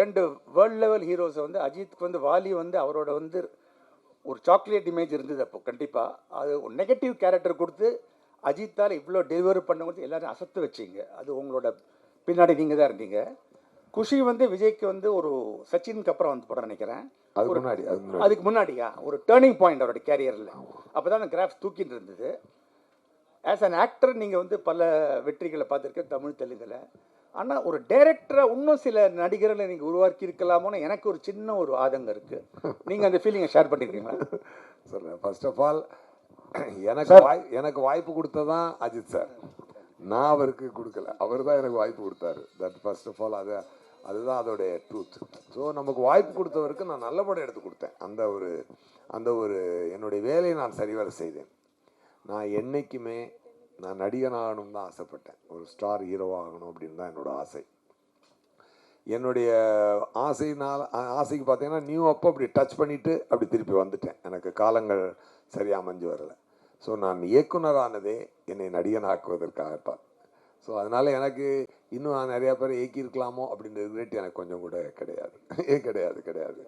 ரெண்டு world level ஹீரோஸை வந்து அஜித்துக்கு வந்து வாலி வந்து அவரோட வந்து ஒரு சாக்லேட் இமேஜ் இருந்தது அப்போ கண்டிப்பாக அது ஒரு நெகட்டிவ் கேரக்டர் கொடுத்து அஜித்தால் இவ்வளோ டெலிவரி பண்ணவங்க எல்லாரும் அசத்து வச்சீங்க. அது உங்களோட பின்னாடி நீங்கள் தான் இருந்தீங்க. குஷி வந்து விஜய்க்கு வந்து ஒரு சச்சினுக்கு அப்புறம் வந்து படம் நினைக்கிறேன். அதுக்கு முன்னாடி அதுக்கு முன்னாடி. அதுக்கு முன்னாடியா? ஒரு டேர்னிங் பாயிண்ட் அவரோட கேரியரில் அப்போ தான் அந்த கிராஃப்ஸ் தூக்கிட்டு இருந்தது. ஆஸ் அன் ஆக்டர் நீங்கள் வந்து பல வெற்றிகளை பார்த்துருக்கேன் தமிழ் தெலுங்கில். ஆனால் ஒரு டைரக்டராக இன்னும் சில நடிகர்களை நீங்கள் உருவாக்கி இருக்கலாமோன்னு எனக்கு ஒரு சின்ன ஒரு ஆதங்கம் இருக்குது நீங்கள் அந்த ஃபீலிங்கை ஷேர் பண்ணிக்கிறீங்களா? சொல்கிறேன் ஃபர்ஸ்ட் ஆஃப் ஆல் எனக்கு வாய் எனக்கு வாய்ப்பு கொடுத்ததான் அஜித் சார் நான் அவருக்கு கொடுக்கல. அவர் தான் எனக்கு வாய்ப்பு கொடுத்தாரு. தட் ஃபர்ஸ்ட் ஆஃப் ஆல் அது அதுதான் அதோடைய ட்ரூத் ஸோ நமக்கு வாய்ப்பு கொடுத்தவருக்கு நான் நல்ல படம் எடுத்து கொடுத்தேன். அந்த ஒரு அந்த ஒரு என்னுடைய வேலையை நான் சரிவர செய்தேன். நான் என்னைக்குமே நான் நடிகன் ஆகணும் தான் ஆசைப்பட்டேன். ஒரு ஸ்டார் ஹீரோ ஆகணும் அப்படின்னு தான் என்னோட ஆசை. என்னுடைய ஆசைனால் ஆசைக்கு பார்த்தீங்கன்னா நியூ அப்போ அப்படி டச் பண்ணிவிட்டு அப்படி திருப்பி வந்துட்டேன். எனக்கு காலங்கள் சரியாக அமைஞ்சு வரல. ஸோ நான் இயக்குனரானதே என்னை நடிகன் ஆக்குவதற்காகத்தான் ஸோ அதனால் எனக்கு இன்னும் நான் நிறையா பேர் இயக்கியிருக்கலாமோ அப்படின்ற ரிலேட் எனக்கு கொஞ்சம் கூட கிடையாது. ஏ கிடையாது கிடையாது.